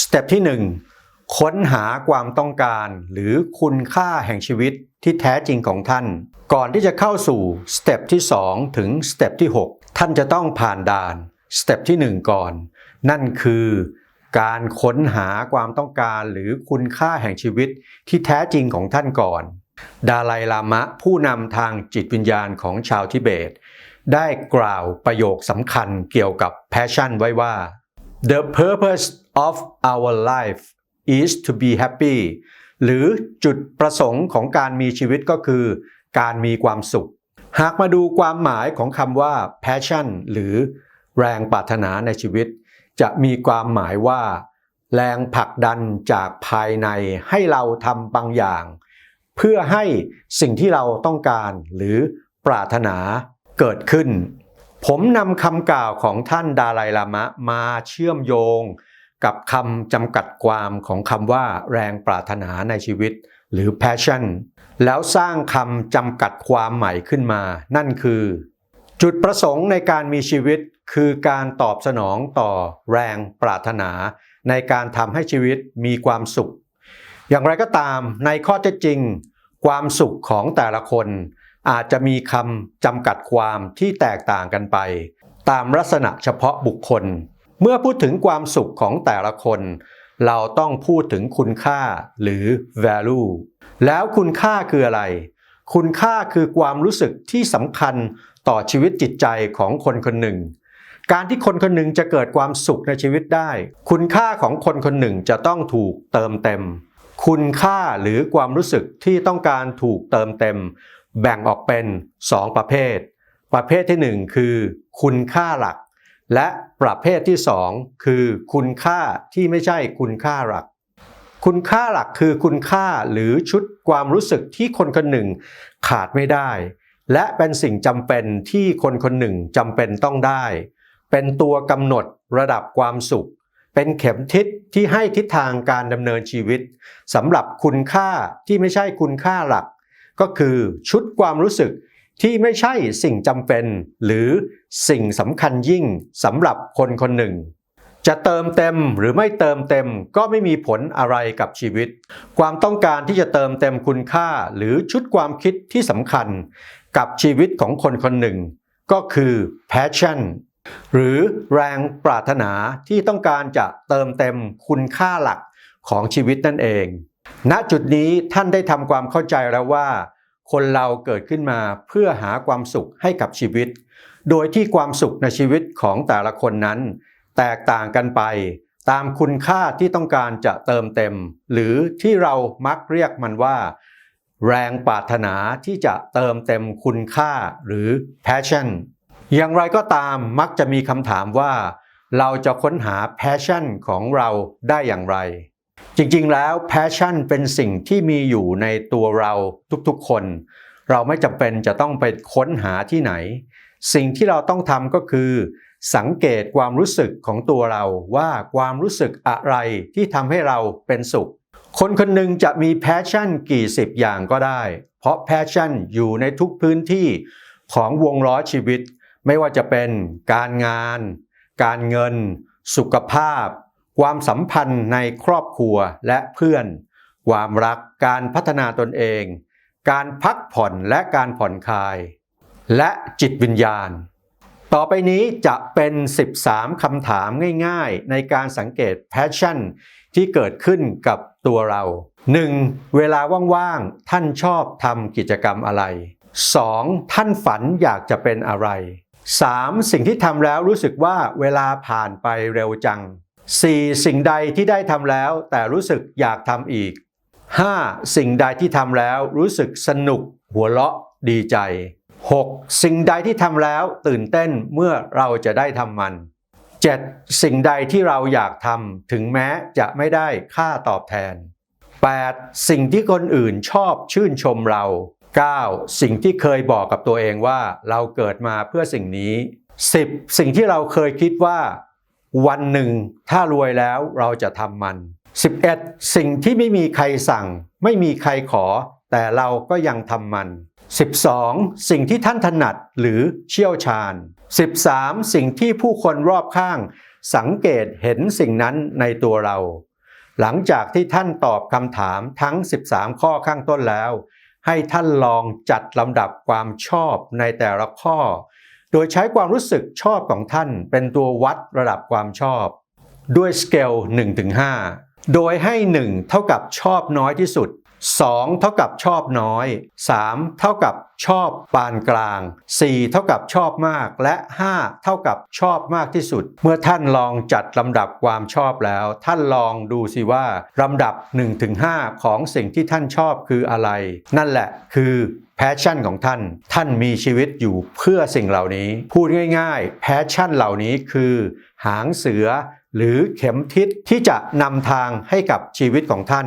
สเต็ปที่ 1 ค้นหาความต้องการหรือคุณค่าแห่งชีวิตที่แท้จริงของท่าน ก่อนที่จะเข้าสู่สเต็ปที่ 2 ถึงสเต็ปที่ 6 ท่านจะต้องผ่านด่านสเต็ปที่ 1 ก่อน นั่นคือการค้นหาความต้องการหรือคุณค่าแห่งชีวิตที่แท้จริงของท่านก่อน ดาไลลามะผู้นำทางจิตวิญญาณของชาวทิเบต ได้กล่าวประโยคสำคัญเกี่ยวกับ passion ไว้ว่า The purpose of our life is to be happy หรือจุดประสงค์ของการมีชีวิตก็คือ การมีความสุข หากมาดูความหมายของคำว่า passion หรือแรงปรารถนาในชีวิต จะมีความหมายว่า แรงผลักดันจากภายในให้เราทำบางอย่าง เพื่อให้สิ่งที่เราต้องการหรือปรารถนาเกิดขึ้น ผมนำคำกล่าวของท่านดาไลลามะมาเชื่อมโยง กับคำจำกัดความของคำว่าแรงปรารถนาในชีวิต หรือ passion แล้วสร้างคำจำกัดความใหม่ขึ้นมา นั่นคือ จุดประสงค์ในการมีชีวิตคือการตอบสนองต่อแรงปรารถนา ในการทำให้ชีวิตมีความสุข อย่างไรก็ตามในข้อเท็จจริง ความสุขของแต่ละคน อาจจะมีคำจำกัดความที่แตกต่างกันไป ตามลักษณะเฉพาะบุคคล เมื่อพูดถึงความสุขของแต่ละคน เราต้องพูดถึงคุณค่าหรือ value แล้วคุณค่าคืออะไร คุณค่าคือความรู้สึกที่สำคัญต่อชีวิตจิตใจของคนคนหนึ่ง การที่คนคนหนึ่งจะเกิดความสุขในชีวิตได้ คุณค่าของคนคนหนึ่งจะต้องถูกเติมเต็ม คุณค่าหรือความรู้สึกที่ต้องการถูกเติมเต็ม แบ่งออกเป็น 2 ประเภท ประเภทที่ 1 คือ คุณค่าหลัก และประเภทที่ 2 คือคุณค่าที่ไม่ใช่คุณค่าหลัก คุณค่าหลักคือคุณค่าหรือชุดความรู้สึกที่คนคนหนึ่งขาดไม่ได้ และเป็นสิ่งจำเป็นที่คนคนหนึ่งจำเป็นต้องได้ เป็นตัวกำหนดระดับความสุข เป็นเข็มทิศที่ให้ทิศทางการดำเนินชีวิตสำหรับคุณค่าที่ไม่ใช่คุณค่าหลัก ก็คือชุดความรู้สึก ที่ไม่ใช่สิ่งจำเป็น หรือสิ่งสำคัญยิ่งสำหรับคนคนหนึ่ง จะเติมเต็มหรือไม่เติมเต็มก็ไม่มีผลอะไรกับชีวิต ความต้องการที่จะเติมเต็มคุณค่าหรือชุดความคิดที่สำคัญ กับชีวิตของคนคนหนึ่ง ก็คือ passion หรือแรงปรารถนาที่ต้องการจะเติมเต็มคุณค่าหลักของชีวิตนั่นเอง ณจุดนี้ท่านได้ทำความเข้าใจแล้วว่า คนเราเกิดขึ้นมาเพื่อหาความสุขให้กับชีวิต โดยที่ความสุขในชีวิตของแต่ละคนนั้น แตกต่างกันไปตามคุณค่าที่ต้องการจะเติมเต็ม หรือที่เรามักเรียกมันว่า แรงปรารถนาที่จะเติมเต็มคุณค่าหรือ passion อย่างไรก็ตามมักจะมีคำถามว่า เราจะค้นหา passion ของเราได้อย่างไร จริงๆ แล้ว passion เป็นสิ่งที่มีอยู่ในตัวเราทุกๆคน เราไม่จำเป็นจะต้องไปค้นหาที่ไหน สิ่งที่เราต้องทำก็คือ สังเกตความรู้สึกของตัวเราว่าความรู้สึกอะไรที่ทำให้เราเป็นสุข คนคนหนึ่งจะมี passion กี่สิบอย่างก็ได้ เพราะ passion อยู่ในทุกพื้นที่ของวงล้อชีวิต ไม่ว่าจะเป็นการงาน การเงิน สุขภาพ ความสัมพันธ์ในครอบครัวและเพื่อน ความรักการพัฒนาตนเอง การพักผ่อนและการผ่อนคลาย และจิตวิญญาณ ต่อไปนี้จะเป็น 13คำถามง่ายๆ ในการสังเกต passion ที่เกิดขึ้นกับตัวเรา 1. เวลาว่างๆ ท่านชอบทำกิจกรรมอะไร 2. ท่านฝันอยากจะเป็นอะไร 3. สิ่งที่ทำแล้วรู้สึกว่าเวลาผ่านไปเร็วจัง 4. สิ่งใดที่ได้ทำแล้ว แต่รู้สึกอยากทำอีก 5. สิ่งใดที่ทำแล้วรู้สึกสนุก หัวเราะดีใจ 6. สิ่งใดที่ทำแล้วตื่นเต้นเมื่อเราจะได้ทำมัน 7. สิ่งใดที่เราอยากทำถึงแม้จะไม่ได้ค่าตอบแทน 8. สิ่งที่คนอื่นชอบชื่นชมเรา 9. สิ่งที่เคยบอกกับตัวเองว่าเราเกิดมาเพื่อสิ่งนี้ 10. สิ่งที่เราเคยคิดว่า วันหนึ่ง ถ้ารวยแล้วเราจะทำมัน 11. สิ่งที่ไม่มีใครสั่ง ไม่มีใครขอ แต่เราก็ยังทำมัน 12. สิ่งที่ท่านถนัดหรือเชี่ยวชาญ 13. สิ่งที่ผู้คนรอบข้าง สังเกตเห็นสิ่งนั้นในตัวเรา หลังจากที่ท่านตอบคำถามทั้ง 13 ข้อข้างต้นแล้ว ให้ท่านลองจัดลำดับความชอบในแต่ละข้อ โดยใช้ความรู้สึกชอบของท่านเป็นตัววัดระดับความชอบ ด้วยสเกล1-5 โดยให้ 1 เท่ากับชอบน้อยที่สุด 2 เท่ากับชอบน้อย 3 เท่ากับชอบปานกลาง 4 เท่ากับชอบมาก และ 5 เท่ากับชอบมากที่สุด เมื่อท่านลองจัดลำดับความชอบแล้ว ท่านลองดูสิว่าลำดับ 1-5 ของสิ่งที่ท่านชอบคืออะไร นั่นแหละคือ แพชชั่นของท่าน ท่านมีชีวิตอยู่เพื่อสิ่งเหล่านี้ พูดง่าย ๆ แพชชั่นเหล่านี้คือ หางเสือหรือเข็มทิศที่จะนำทางให้กับชีวิตของท่าน